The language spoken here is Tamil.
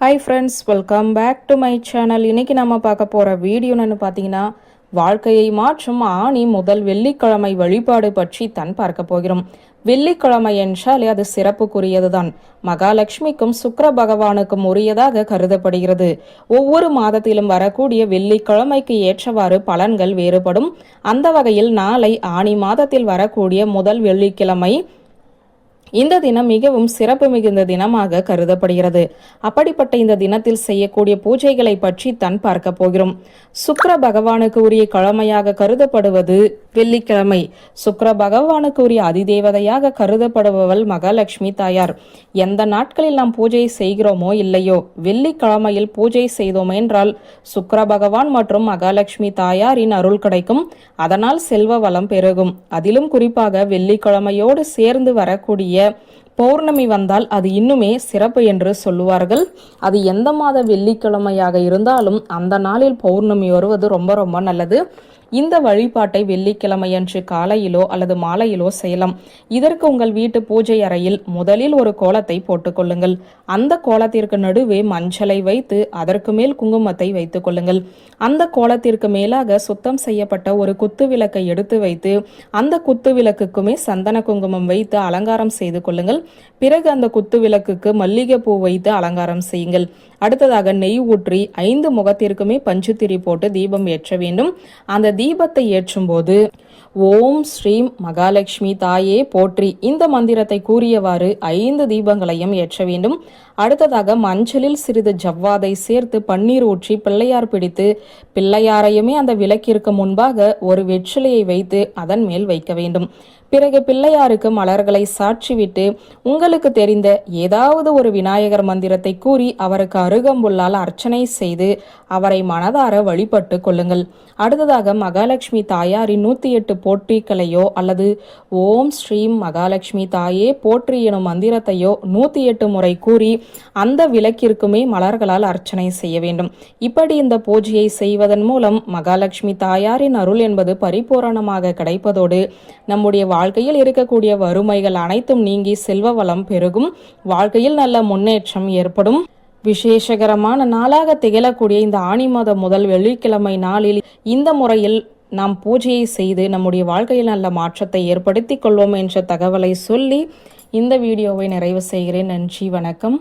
Hi friends welcome back to my channel இன்னைக்கு நம்ம பார்க்க போகிற வீடியோன்னு பார்த்தீங்கன்னா வாழ்க்கையை மாற்றும் ஆணி முதல் வெள்ளிக்கிழமை வழிபாடு பற்றி தான் பார்க்க போகிறோம். வெள்ளிக்கிழமை என்றாலே அது சிறப்புக்குரியதுதான். மகாலட்சுமிக்கும் சுக்கர பகவானுக்கும் உரியதாக கருதப்படுகிறது. ஒவ்வொரு மாதத்திலும் வரக்கூடிய வெள்ளிக்கிழமைக்கு ஏற்றவாறு பலன்கள் வேறுபடும். அந்த வகையில் நாளை ஆணி மாதத்தில் வரக்கூடிய முதல் வெள்ளிக்கிழமை இந்த தினம் மிகவும் சிறப்பு மிகுந்த தினமாக கருதப்படுகிறது. அப்படிப்பட்ட இந்த தினத்தில் செய்யக்கூடிய பூஜைகளை பற்றி தான் பார்க்க போகிறோம். சுக்கர பகவானுக்கு உரிய கிழமையாக கருதப்படுவது வெள்ளிக்கிழமை. சுக்கர பகவானுக்கு உரிய அதிதேவதையாக கருதப்படுபவள் மகாலட்சுமி தாயார். எந்த நாட்களில் நாம் பூஜை செய்கிறோமோ இல்லையோ வெள்ளிக்கிழமையில் பூஜை செய்தோம் என்றால் சுக்கர பகவான் மற்றும் மகாலட்சுமி தாயாரின் அருள் கிடைக்கும். அதனால் செல்வ வளம் பெருகும். அதிலும் குறிப்பாக வெள்ளிக்கிழமையோடு சேர்ந்து வரக்கூடிய я பௌர்ணமி வந்தால் அது இன்னுமே சிறப்பு என்று சொல்லுவார்கள். அது எந்த மாத வெள்ளிக்கிழமையாக இருந்தாலும் அந்த நாளில் பௌர்ணமி வருவது ரொம்ப ரொம்ப நல்லது. இந்த வழிபாட்டை வெள்ளிக்கிழமையன்று காலையிலோ அல்லது மாலையிலோ செய்யலாம். இதற்கு உங்கள் வீட்டு பூஜை அறையில் முதலில் ஒரு கோலத்தை போட்டுக்கொள்ளுங்கள் அந்த கோலத்திற்கு நடுவே மஞ்சளை வைத்து அதற்கு மேல் குங்குமத்தை வைத்துக் கொள்ளுங்கள். அந்த கோலத்திற்கு மேலாக சுத்தம் செய்யப்பட்ட ஒரு குத்து விளக்கை எடுத்து வைத்து அந்த குத்து விளக்குக்குமே சந்தன குங்குமம் வைத்து அலங்காரம் செய்து கொள்ளுங்கள். பிறகு அந்த குத்து விளக்குக்கு மல்லிகை பூ வைத்து அலங்காரம் செய்யுங்கள். அடுத்ததாக நெய் ஊற்றி ஐந்து முகத்திற்குமே பஞ்சுத்திரி போட்டு தீபம் ஏற்ற வேண்டும். அந்த தீபத்தை ஏற்றும் போது ஓம் ஸ்ரீம் மகாலட்சுமி தாயே போற்றி. இந்த மந்திரத்தை கூறியவாறு ஐந்து தீபங்களையும் ஏற்ற வேண்டும். அடுத்ததாக மஞ்சளில் சிறிது ஜவ்வாதை சேர்த்து பன்னீர் ஊற்றி பிள்ளையார் பிடித்து பிள்ளையாரையுமே அந்த விளக்கிற்கு முன்பாக ஒரு வெற்றிலையை வைத்து அதன் மேல் வைக்க வேண்டும். பிறகு பிள்ளையாருக்கு மலர்களை சாட்சிவிட்டு உங்களுக்கு தெரிந்த ஏதாவது ஒரு விநாயகர் மந்திரத்தை கூறி அவருக்கு அருகம்புல்லால் அர்ச்சனை செய்து அவரை மனதார வழிபட்டு கொள்ளுங்கள். அடுத்ததாக மகாலட்சுமி தாயாரின் நூத்தி எட்டு போட்டிகளையோ அல்லது ஓம் ஸ்ரீம் மகாலட்சுமி தாயே போற்றி எனும் மந்திரத்தையோ நூத்தி எட்டு முறை கூறி அந்த விளக்கிற்குமே மலர்களால் அர்ச்சனை செய்ய வேண்டும். இப்படி இந்த பூஜையை செய்வதன் மூலம் மகாலட்சுமி தாயாரின் அருள் என்பது பரிபூரணமாக கிடைப்பதோடு நம்முடைய வாழ்க்கையில் இருக்கக்கூடிய வறுமைகள் அனைத்தும் நீங்கி செல்வ வளம் பெருகும். வாழ்க்கையில் நல்ல முன்னேற்றம் ஏற்படும். விசேஷகரமான நாளாக திகழக்கூடிய இந்த ஆணி மாதம் முதல் வெள்ளிக்கிழமை நாளில் இந்த முறையில் நாம் பூஜையை செய்து நம்முடைய வாழ்க்கையில் நல்ல மாற்றத்தை ஏற்படுத்தி கொள்வோம் என்ற தகவலை சொல்லி இந்த வீடியோவை நிறைவு செய்கிறேன். நன்றி வணக்கம்.